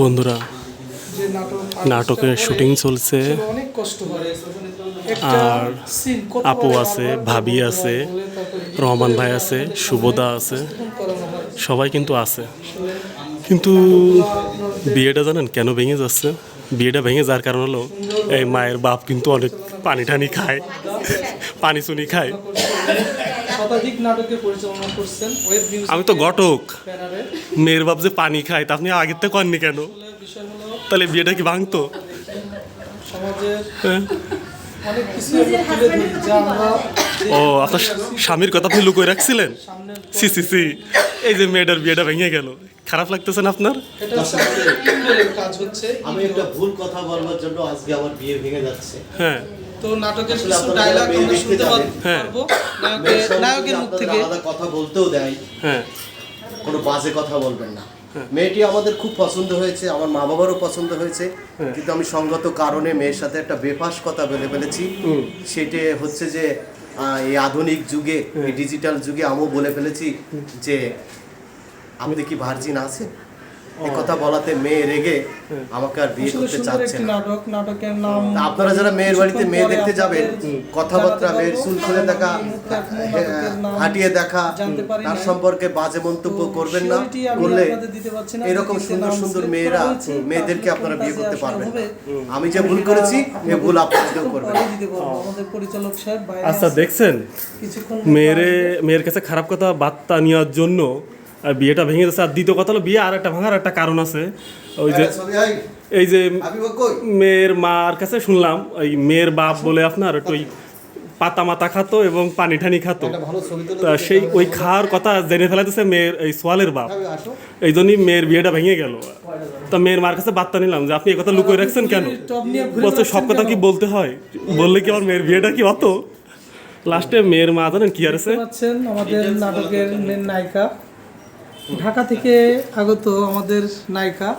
বন্ধুরা নাটকের শুটিং চলছে। আর আপু আছে, ভাবি আছে, রহমান ভাই আছে শুভদা আছে। সবাই কিন্তু আছে। কিন্তু বিয়েটা জানেন কেন ভেঙে যাচ্ছে? বিয়েটা ভেঙে যাওয়ার কারণ হলো এই মায়ের বাপ কিন্তু অনেক পানি টানি খায়। পানি চুনি খায় শতাধিক নাটকে পরিচালনা করছেন ওয়েব মিউজিক আমি তো ঘটক মেয়ের বাপ যে পানি খায় তা আপনি আগের থেকে করেননি কেন? আসলে বিষয় হলো তাহলে বিয়েটা কি ভাঙতো? সমাজের হ্যাঁ? অনেক কিছু আমরা তুলে ধরি যা আমরা ও আপনার স্বামীর কথা আপনি লুকোয় রাখছিলেন? সি সি সি। এই যে মেয়েটার বিয়েটা ভেঙে গেল। খারাপ লাগতেছে না আপনার? এটা হচ্ছে ইমেলের কাজ হচ্ছে আমি একটা ভুল কথা বলবার জন্য আজকে আমার বিয়ে ভেঙে যাচ্ছে। হ্যাঁ। তো নাটকের কিছু ডায়লগ আমরা শুনতে। হ্যাঁ। পারব। নায়কের নায়কের মুখ থেকে। আলাদা কথা বলতেও দেয়। হ্যাঁ। কোনো বাজে কথা বলবেন না। মেয়েটি আমাদের খুব পছন্দ হয়েছে আমার মা বাবারও পছন্দ হয়েছে। কিন্তু আমি সঙ্গত কারণে মেয়ের সাথে একটা বেফাস কথা বলে ফেলেছি। সেটা হচ্ছে যে এই আধুনিক যুগে এই ডিজিটাল যুগে আমিও বলে ফেলেছি যে আপনি কি ভার্জিন আছেন? এই কথা বলাতে মেয়ে রেগে আমাকে আর বিয়ে করতে চাচ্ছে না। নাটক নাটকের নাম আপনারা যারা মেয়ের বাড়িতে মেয়ে দেখতে যাবেন কথাবার্তা মেয়ের। চুল খুলে দেখা নাম হাঁটিয়ে দেখা তার সম্পর্কে বাজে মন্তব্য করবেন না করলে। এরকম সুন্দর সুন্দর মেয়েরা মেয়েদেরকে আপনারা বিয়ে করতে পারবেন আমি যে ভুল করেছি এ ভুল আপনাদেরও করবেন আচ্ছা দেখছেন? মেয়েরে মেয়ের কাছে খারাপ কথা বার্তা নেওয়ার জন্য আর বিয়েটা ভেঙে যাচ্ছে আর দ্বিতীয় কথা হলো বিয়ে আর একটা ভাঙার একটা কারণ আছে। ওই যে এই যে মেয়ের মার কাছে শুনলাম ওই মেয়ের বাপ বলে আপনার একটু ওই পাতা মাতা খাতো এবং পানি ঠানি খাতো। তা সেই ওই খাওয়ার কথা জেনে ফেলাতেছে মেয়ের এই সোয়ালের বাপ। এই জন্যই মেয়ের বিয়েটা ভেঙে গেল। তা মেয়ের মার কাছে বার্তা নিলাম যে আপনি কথা লুকিয়ে রাখছেন কেন? বলছে সব কথা কি বলতে হয়? বললে কি আমার মেয়ের বিয়েটা কি অত লাস্টে মেয়ের মা জানেন কি পাচ্ছেন আমাদের নাটকের মেন নায়িকা। ঢাকা থেকে আগত আমাদের নায়িকা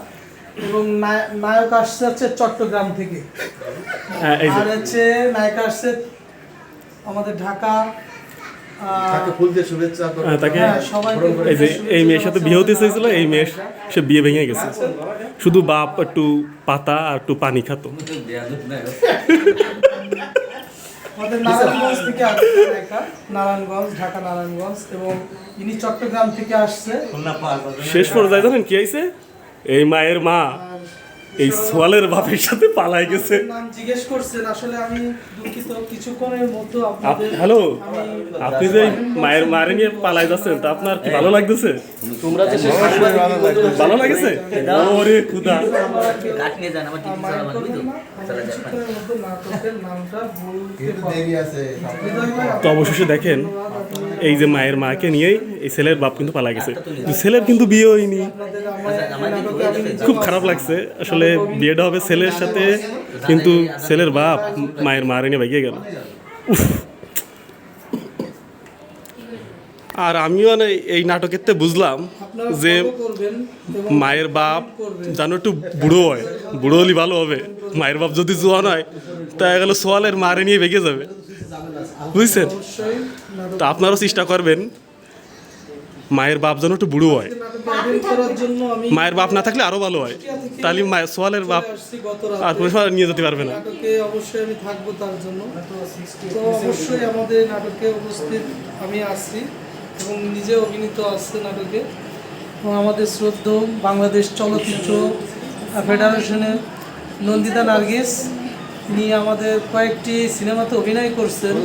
এবং নায়- নায়ক আসছে হচ্ছে চট্টগ্রাম থেকে। হ্যাঁ এই আর হচ্ছে নায়িকা আসছে আমাদের ঢাকা শুভেচ্ছা হ্যাঁ, তাকে হ্যাঁ, এই যে এই মেয়ের সাথে বিয়ে হতে চেয়েছিল এই মেয়ে সে বিয়ে ভেঙে গেছে। শুধু বাপ একটু পাতা আর একটু পানি খাতো। আমাদের নারায়ণগঞ্জ থেকে আসছে একটা নারায়ণগঞ্জ ঢাকা নারায়ণগঞ্জ এবং ইনি চট্টগ্রাম থেকে আসছে। শেষ পর্যায়ে জানেন কি আইছে? এই মায়ের মা। এই সোয়ালের বাপের সাথে পালাই গেছে। নাম জিজ্ঞেস করছেন আসলে আমি দুঃখিত। কিছুক্ষণের মধ্যে আপ- আপনাদের হ্যালো? আপনি যে মায়ের মারে নিয়ে পালাই যাচ্ছেন তা আপনার কি ভালো লাগতেছে? ভালো লাগেছে? ওরে খুদা। কাট নিয়ে যান আমার ভাই, তো অবশেষে দেখেন এই যে মায়ের মাকে নিয়েই এই ছেলের বাপ কিন্তু পালা গেছে। ছেলের কিন্তু বিয়ে হয়নি। খুব খারাপ লাগছে। আসলে বিয়েটা হবে ছেলের সাথে কিন্তু ছেলের বাপ মায়ের মারে নিয়ে ভেঙে গেল। উফ। আর আমিও এই নাটকের তে বুঝলাম যে মায়ের বাপ। যেন একটু বুড়ো হয়। বুড়ো হলে ভালো হবে। মায়ের বাপ যদি জোয়ান হয় তা গেল সোয়ালের মারে নিয়ে ভেঙে যাবে। বুঝছেন? তা আপনারাও চেষ্টা করবেন। মায়ের বাপ যেন একটু বুড়ো হয়। জন্য আমি মায়ের বাপ না থাকলে আরও ভালো হয়। তাহলে মায়ের সোয়ালের বাপ আর সময় নিয়ে যেতে পারবে না। অবশ্যই আমি থাকব তার জন্য। তো অবশ্যই আমাদের নাটকে উপস্থিত আমি আসছি এবং নিজে অভিনীত আসছে নাটকে। এবং আমাদের শ্রদ্ধ বাংলাদেশ চলচ্চিত্র ফেডারেশনের নন্দিতা নার্গিস। তিনি আমাদের কয়েকটি সিনেমাতে অভিনয় করছেন।